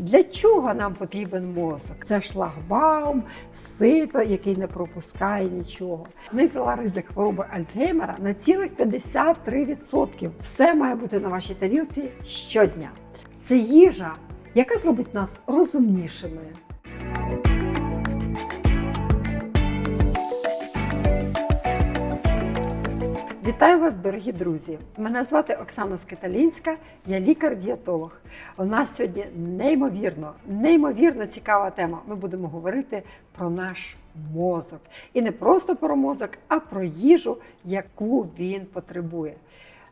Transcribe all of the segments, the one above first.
Для чого нам потрібен мозок? Це шлагбаум, сито, який не пропускає нічого. Знизила ризик хвороби Альцгеймера на цілих 53%. Все має бути на вашій тарілці щодня. Це їжа, яка зробить нас розумнішими. Вітаю вас, дорогі друзі! Мене звати Оксана Скиталінська, я лікар-дієтолог. У нас сьогодні неймовірно, неймовірно цікава тема. Ми будемо говорити про наш мозок. І не просто про мозок, а про їжу, яку він потребує.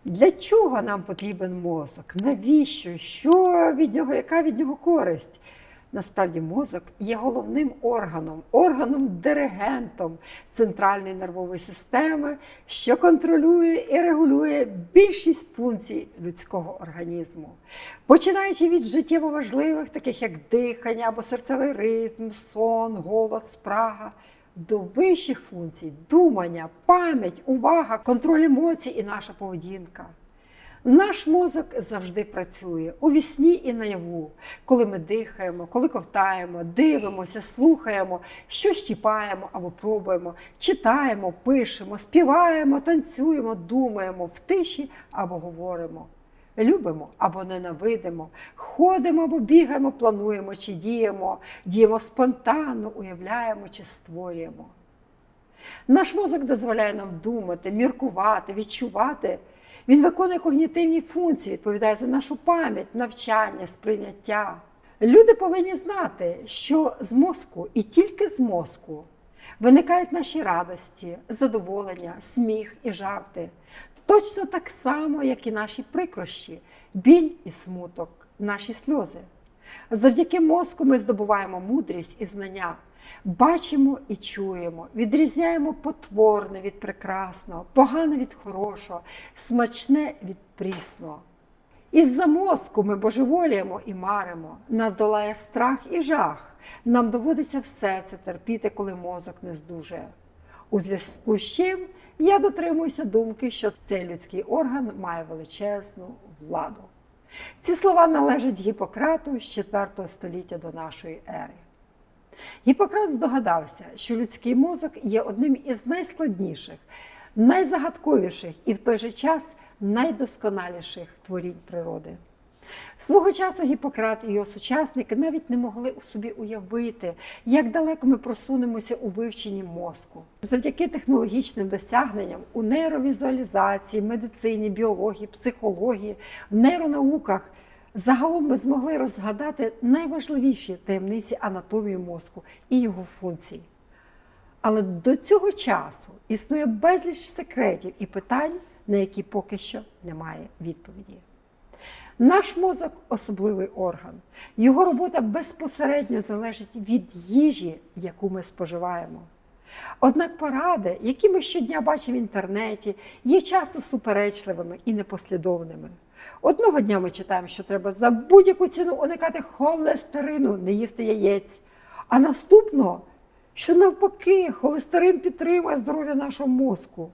Для чого нам потрібен мозок? Навіщо? Що від нього, яка від нього користь? Насправді мозок є головним органом, органом диригентом центральної нервової системи, що контролює і регулює більшість функцій людського організму, починаючи від життєво важливих, таких як дихання або серцевий ритм, сон, голод, спрага. До вищих функцій думання, пам'ять, увага, контроль емоцій і наша поведінка. Наш мозок завжди працює у вісні і наяву, коли ми дихаємо, коли ковтаємо, дивимося, слухаємо, що щіпаємо або пробуємо, читаємо, пишемо, співаємо, танцюємо, думаємо в тиші або говоримо. Любимо або ненавидимо, ходимо або бігаємо, плануємо чи діємо, діємо спонтанно, уявляємо чи створюємо. Наш мозок дозволяє нам думати, міркувати, відчувати. Він виконує когнітивні функції, відповідає за нашу пам'ять, навчання, сприйняття. Люди повинні знати, що з мозку і тільки з мозку виникають наші радості, задоволення, сміх і жарти. Точно так само, як і наші прикрощі, біль і смуток, наші сльози. Завдяки мозку ми здобуваємо мудрість і знання, бачимо і чуємо, відрізняємо потворне від прекрасного, погане від хорошого, смачне від прісного. Із-за мозку ми божеволіємо і маримо, нас долає страх і жах. Нам доводиться все це терпіти, коли мозок не здужує. У зв'язку з чим я дотримуюся думки, що цей людський орган має величезну владу. Ці слова належать Гіппократу з 4 століття до нашої ери. Гіппократ здогадався, що людський мозок є одним із найскладніших, найзагадковіших і в той же час найдосконаліших творінь природи. Свого часу Гіппократ і його сучасники навіть не могли у собі уявити, як далеко ми просунемося у вивченні мозку. Завдяки технологічним досягненням у нейровізуалізації, медицині, біології, психології, в нейронауках загалом ми змогли розгадати найважливіші таємниці анатомії мозку і його функцій. Але до цього часу існує безліч секретів і питань, на які поки що немає відповіді. Наш мозок особливий орган. Його робота безпосередньо залежить від їжі, яку ми споживаємо. Однак поради, які ми щодня бачимо в інтернеті, є часто суперечливими і непослідовними. Одного дня ми читаємо, що треба за будь-яку ціну уникати холестерину, не їсти яєць. А наступного, що навпаки, холестерин підтримує здоров'я нашого мозку.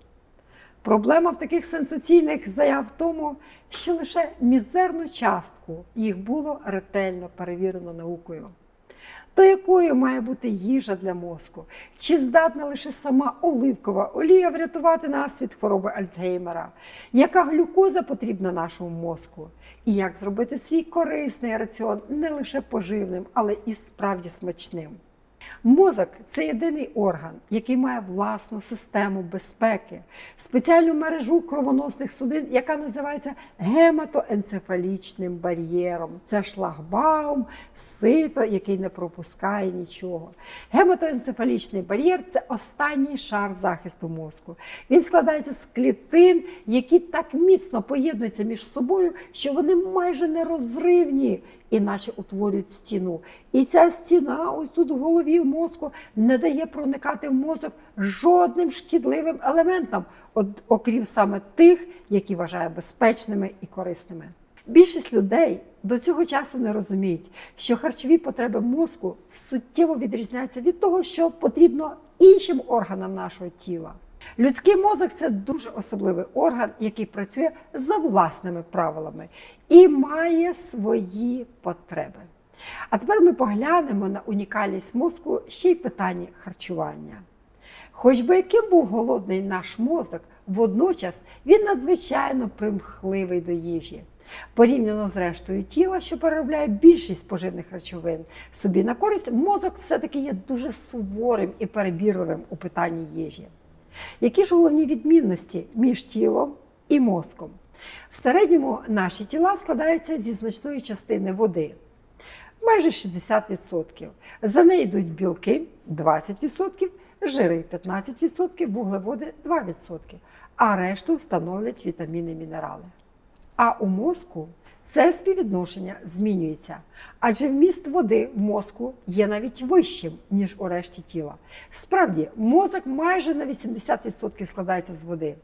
Проблема в таких сенсаційних заяв в тому, що лише мізерну частку їх було ретельно перевірено наукою. То якою має бути їжа для мозку? Чи здатна лише сама оливкова олія врятувати нас від хвороби Альцгеймера? Яка глюкоза потрібна нашому мозку? І як зробити свій корисний раціон не лише поживним, але і справді смачним? Мозок це єдиний орган, який має власну систему безпеки, спеціальну мережу кровоносних судин, яка називається гематоенцефалічним бар'єром. Це шлагбаум, сито, який не пропускає нічого. Гематоенцефалічний бар'єр це останній шар захисту мозку. Він складається з клітин, які так міцно поєднуються між собою, що вони майже нерозривні, іначе утворюють стіну. І ця стіна, ось тут в голові в мозку, не дає проникати в мозок жодним шкідливим елементам, окрім саме тих, які вважає безпечними і корисними. Більшість людей до цього часу не розуміють, що харчові потреби мозку суттєво відрізняються від того, що потрібно іншим органам нашого тіла. Людський мозок це дуже особливий орган, який працює за власними правилами і має свої потреби. А тепер ми поглянемо на унікальність мозку ще й питання харчування. Хоч би яким був голодний наш мозок, водночас він надзвичайно примхливий до їжі. Порівняно з рештою тіла, що переробляє більшість поживних речовин, собі на користь, мозок все-таки є дуже суворим і перебірливим у питанні їжі. Які ж головні відмінності між тілом і мозком? В середньому наші тіла складаються зі значної частини води, майже 60%. За нею йдуть білки 20%, жири 15%, вуглеводи 2%, а решту становлять вітаміни мінерали. А у мозку це співвідношення змінюється, адже вміст води в мозку є навіть вищим, ніж у решті тіла. Справді, мозок майже на 80% складається з води.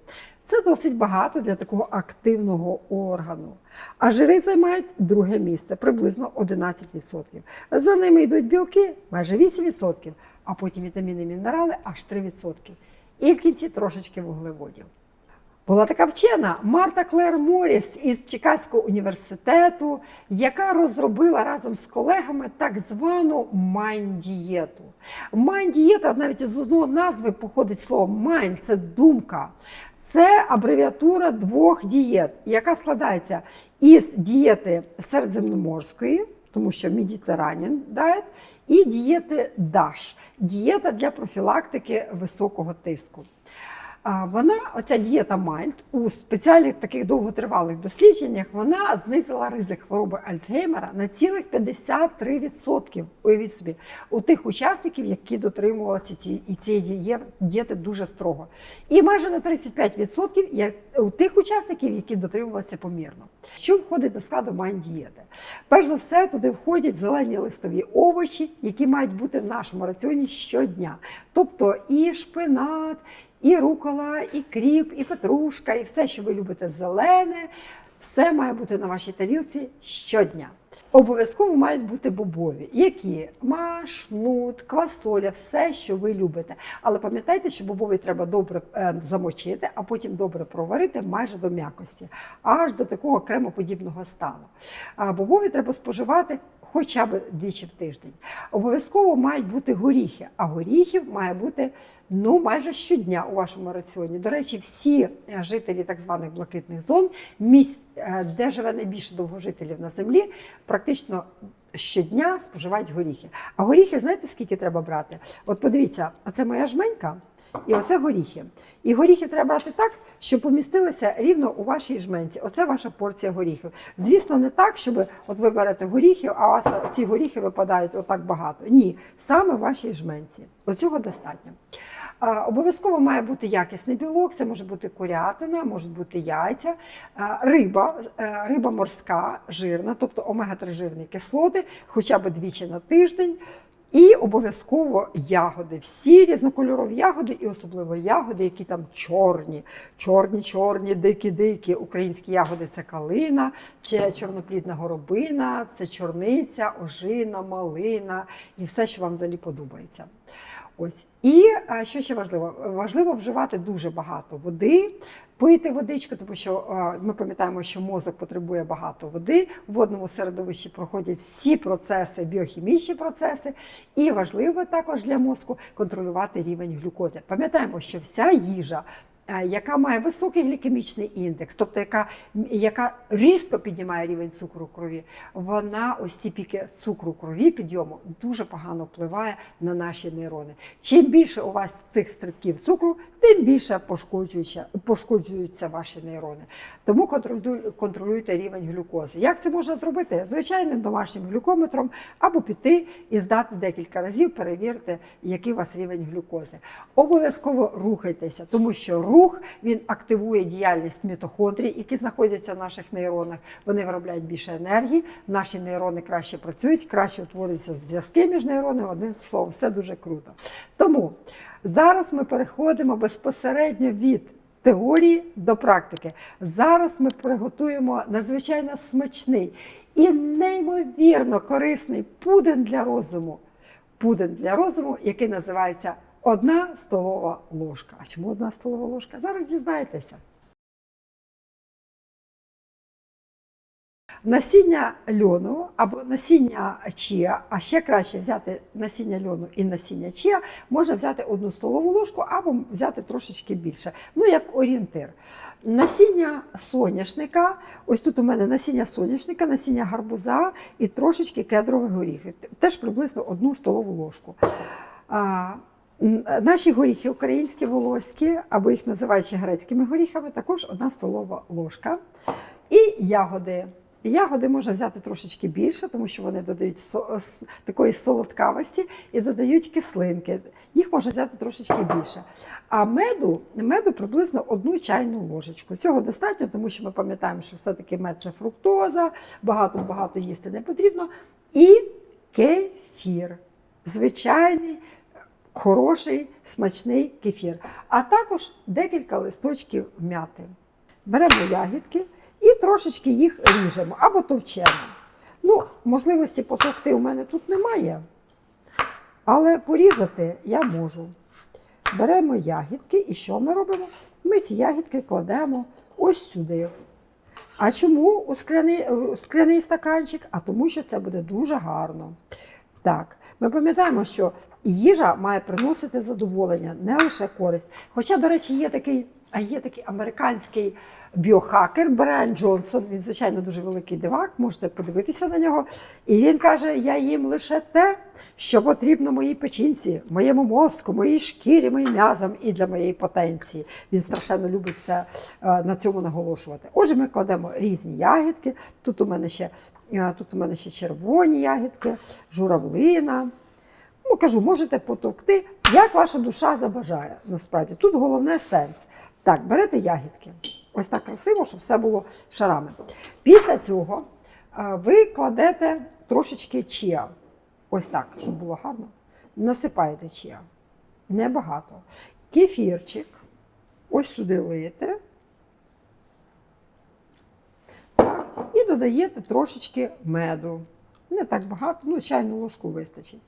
Це досить багато для такого активного органу. А жири займають друге місце, приблизно 11%. За ними йдуть білки майже 8%, а потім вітаміни і мінерали аж 3%. І в кінці трошечки вуглеводів. Була така вчена Марта Клер Моріс із Чикаського університету, яка розробила разом з колегами так звану майн-дієту. Майн-дієта навіть з одного назви походить слово майн це думка. Це абревіатура двох дієт, яка складається із дієти середземноморської, тому що Mediterranean diet, і дієти DASH – дієта для профілактики високого тиску. Вона, оця дієта Mind, у спеціальних таких довготривалих дослідженнях, вона знизила ризик хвороби Альцгеймера на цілих 53%. Уявіть собі, у тих учасників, які дотримувалися ці, і цієї дієти дуже строго. І майже на 35% як- у тих учасників, які дотримувалися помірно. Що входить до складу Mind дієти? Перш за все, туди входять зелені листові овочі, які мають бути в нашому раціоні щодня. Тобто і шпинат, і рукола, і кріп, і петрушка, і все, що ви любите зелене, все має бути на вашій тарілці щодня. Обов'язково мають бути бобові, які маш, нут, квасоля, все, що ви любите. Але пам'ятайте, що бобові треба добре е, замочити, а потім добре проварити майже до м'якості, аж до такого кремоподібного стану. А бобові треба споживати хоча б двічі в тиждень. Обов'язково мають бути горіхи, а горіхів має бути ну майже щодня у вашому раціоні. До речі, всі е, жителі так званих блакитних зон, місць, е, де живе найбільше довгожителів на землі, практично щодня споживають горіхи. А горіхи, знаєте, скільки треба брати? От подивіться, оце моя жменька. І оце горіхи. І горіхи треба брати так, щоб помістилися рівно у вашій жменці. Оце ваша порція горіхів. Звісно, не так, щоб от ви берете горіхів, а у вас ці горіхи випадають отак багато. Ні, саме в вашій жменці. Оцього достатньо. Обов'язково має бути якісний білок, це може бути курятина, можуть бути яйця, риба, е, риба морська, жирна, тобто омега-3 жирні кислоти, хоча б двічі на тиждень. І обов'язково ягоди, всі різнокольорові ягоди, і особливо ягоди, які там чорні, чорні, чорні, дикі, дикі. Українські ягоди це калина, чи чорноплідна горобина, це чорниця, ожина, малина і все, що вам взагалі подобається. Ось. І що ще важливо? Важливо вживати дуже багато води, пити водичку, тому що ми пам'ятаємо, що мозок потребує багато води. В водному середовищі проходять всі процеси, біохімічні процеси. І важливо також для мозку контролювати рівень глюкози. Пам'ятаємо, що вся їжа. Е, Яка має високий глікемічний індекс, тобто яка, яка різко піднімає рівень цукру крові, вона ось ці піки цукру в крові підйому дуже погано впливає на наші нейрони. Чим більше у вас цих стрибків цукру, тим більше пошкоджуються, пошкоджуються ваші нейрони. Тому контролюйте рівень глюкози. Як це можна зробити? Звичайним домашнім глюкометром або піти і здати декілька разів, перевірити, який у вас рівень глюкози. Обов'язково рухайтеся, тому що рух він активує діяльність мітохондрій, які знаходяться в наших нейронах. Вони виробляють більше енергії, наші нейрони краще працюють, краще утворюються зв'язки між нейронами. Одним словом, все дуже круто. Тому зараз ми переходимо безпосередньо від теорії до практики. Зараз ми приготуємо надзвичайно смачний і неймовірно корисний пудинг для розуму. Пудинг для розуму, який називається Одна столова ложка. А чому одна столова ложка? Зараз дізнаєтеся. Насіння льону або насіння чія, а ще краще взяти насіння льону і насіння чія, можна взяти одну столову ложку або взяти трошечки більше. Ну, як орієнтир. Насіння соняшника, ось тут у мене насіння соняшника, насіння гарбуза і трошечки кедрових горіхів. Теж приблизно одну столову ложку. Наші горіхи українські волоські, або їх називають ще грецькими горіхами, також одна столова ложка. І ягоди. Ягоди можна взяти трошечки більше, тому що вони додають такої солодкавості і додають кислинки. Їх можна взяти трошечки більше. А меду, меду приблизно одну чайну ложечку. Цього достатньо, тому що ми пам'ятаємо, що все-таки мед це фруктоза, багато-багато їсти не потрібно. І кефір. Звичайний, хороший, смачний кефір. А також декілька листочків м'яти. Беремо ягідки і трошечки їх ріжемо або товчемо. Ну, можливості потовкти у мене тут немає, але порізати я можу. Беремо ягідки, і що ми робимо? Ми ці ягідки кладемо ось сюди. А чому у скляний, у скляний стаканчик? А тому, що це буде дуже гарно. Так, ми пам'ятаємо, що їжа має приносити задоволення, не лише користь. Хоча, до речі, є такий, є такий американський біохакер Брайан Джонсон. Він, звичайно, дуже великий дивак, можете подивитися на нього. І він каже: я їм лише те, що потрібно моїй печінці, моєму мозку, моїй шкірі, моїм м'язам і для моєї потенції. Він страшенно любить це е, на цьому наголошувати. Отже, ми кладемо різні ягідки. Тут у мене ще, тут у мене ще червоні ягідки, журавлина. Ну, кажу, можете потовкти, як ваша душа забажає. Насправді тут головне сенс. Так, берете ягідки. Ось так красиво, щоб все було шарами. Після цього ви кладете трошечки чіа. Ось так, щоб було гарно. Насипаєте чіа. Небагато. Кефірчик. Ось сюди лиєте. Так. І додаєте трошечки меду. Не так багато, ну, чайну ложку вистачить.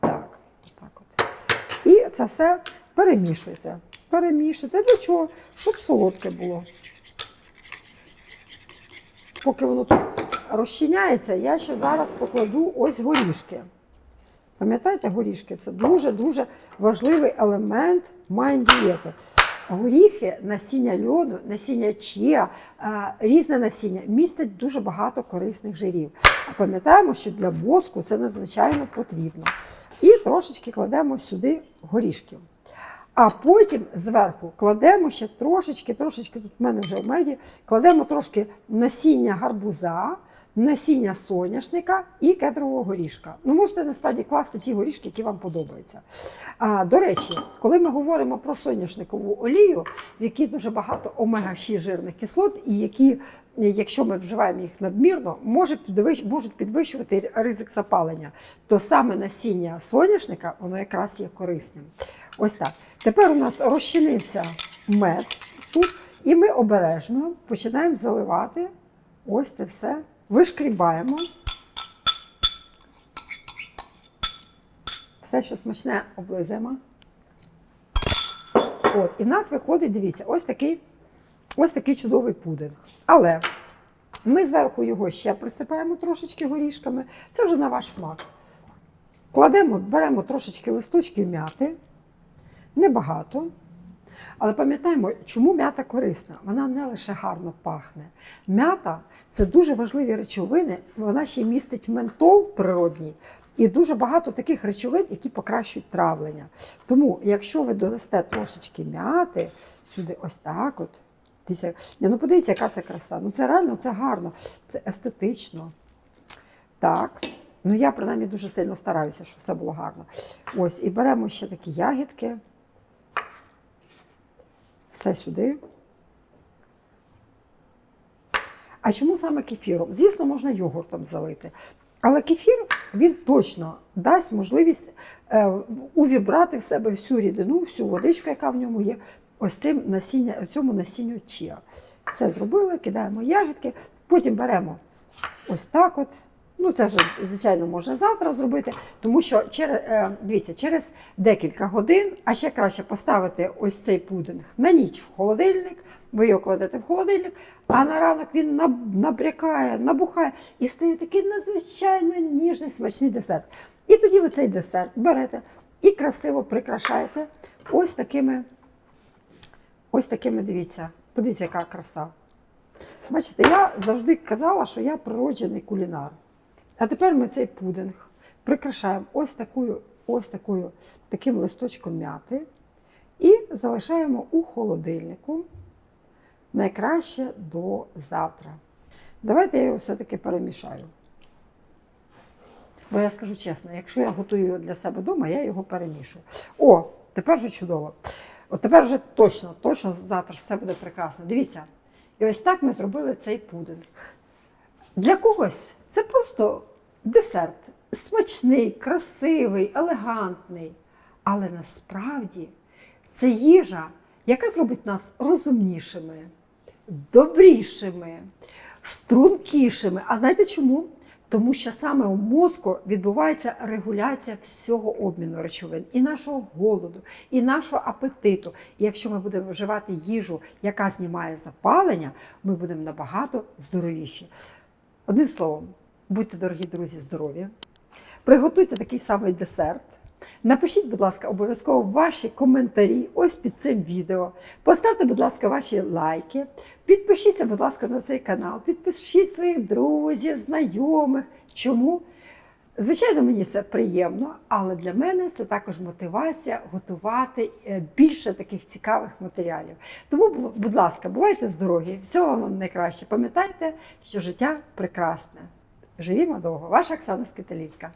Так, так от. І це все перемішуйте. Перемішуйте. Для чого? Щоб солодке було. Поки воно тут розчиняється, я ще зараз покладу ось горішки. Пам'ятаєте, горішки це дуже-дуже важливий елемент майн-дієти. Горіхи, насіння льону, насіння чія, е, різне насіння містять дуже багато корисних жирів. А пам'ятаємо, що для мозку це надзвичайно потрібно. І трошечки кладемо сюди горішків. А потім зверху кладемо ще трошечки, трошечки, тут в мене вже в меді, кладемо трошки насіння гарбуза, насіння соняшника і кедрового горішка. Ну, можете насправді класти ті горішки, які вам подобаються. А, до речі, коли ми говоримо про соняшникову олію, в якій дуже багато омега-6 жирних кислот, і які, якщо ми вживаємо їх надмірно, можуть підвищувати ризик запалення, то саме насіння соняшника воно якраз є корисним. Ось так. Тепер у нас розчинився мед тут, і ми обережно починаємо заливати ось це все. Вишкрібаємо. Все, що смачне, облизуємо. От, і в нас виходить, дивіться, ось такий, ось такий чудовий пудинг. Але ми зверху його ще присипаємо трошечки горішками. Це вже на ваш смак. Кладемо, беремо трошечки листочків м'яти, небагато. Але пам'ятаємо, чому м'ята корисна? Вона не лише гарно пахне. М'ята це дуже важливі речовини, вона ще містить ментол природній. І дуже багато таких речовин, які покращують травлення. Тому, якщо ви додасте трошечки м'яти сюди, ось так от. ну подивіться, яка це краса. Ну це реально це гарно, це естетично. Так. Ну я принаймні дуже сильно стараюся, щоб все було гарно. Ось, і беремо ще такі ягідки. Все сюди. А чому саме кефіром? Звісно, можна йогуртом залити. Але кефір він точно дасть можливість е, увібрати в себе всю рідину, всю водичку, яка в ньому є, ось цим насіння, цьому насінню чіа. Все зробили, кидаємо ягідки, потім беремо ось так от Ну, це вже, звичайно, можна завтра зробити, тому що через, дивіться, через декілька годин, а ще краще поставити ось цей пудинг на ніч в холодильник, ви його кладете в холодильник, а на ранок він наб- набрякає, набухає і стає такий надзвичайно ніжний смачний десерт. І тоді ви цей десерт берете і красиво прикрашаєте ось такими, ось такими, дивіться, подивіться, яка краса. Бачите, я завжди казала, що я природжений кулінар. А тепер ми цей пудинг прикрашаємо ось такою, ось такою, таким листочком м'яти і залишаємо у холодильнику найкраще до завтра. Давайте я його все-таки перемішаю. Бо я скажу чесно, якщо я готую його для себе вдома, я його перемішую. О, тепер вже чудово. От тепер вже точно, точно завтра все буде прекрасно. Дивіться, і ось так ми зробили цей пудинг. Для когось це просто десерт. Смачний, красивий, елегантний. Але насправді це їжа, яка зробить нас розумнішими, добрішими, стрункішими. А знаєте чому? Тому що саме у мозку відбувається регуляція всього обміну речовин, і нашого голоду, і нашого апетиту. І якщо ми будемо вживати їжу, яка знімає запалення, ми будемо набагато здоровіші. Одним словом, будьте, дорогі друзі, здорові, приготуйте такий самий десерт. Напишіть, будь ласка, обов'язково ваші коментарі ось під цим відео. Поставте, будь ласка, ваші лайки. Підпишіться, будь ласка, на цей канал. Підпишіть своїх друзів, знайомих. Чому? Звичайно, мені це приємно, але для мене це також мотивація готувати е, більше таких цікавих матеріалів. Тому, будь ласка, бувайте здорові, всього вам найкраще. Пам'ятайте, що життя прекрасне. Живімо довго. Ваша Оксана Скиталінська.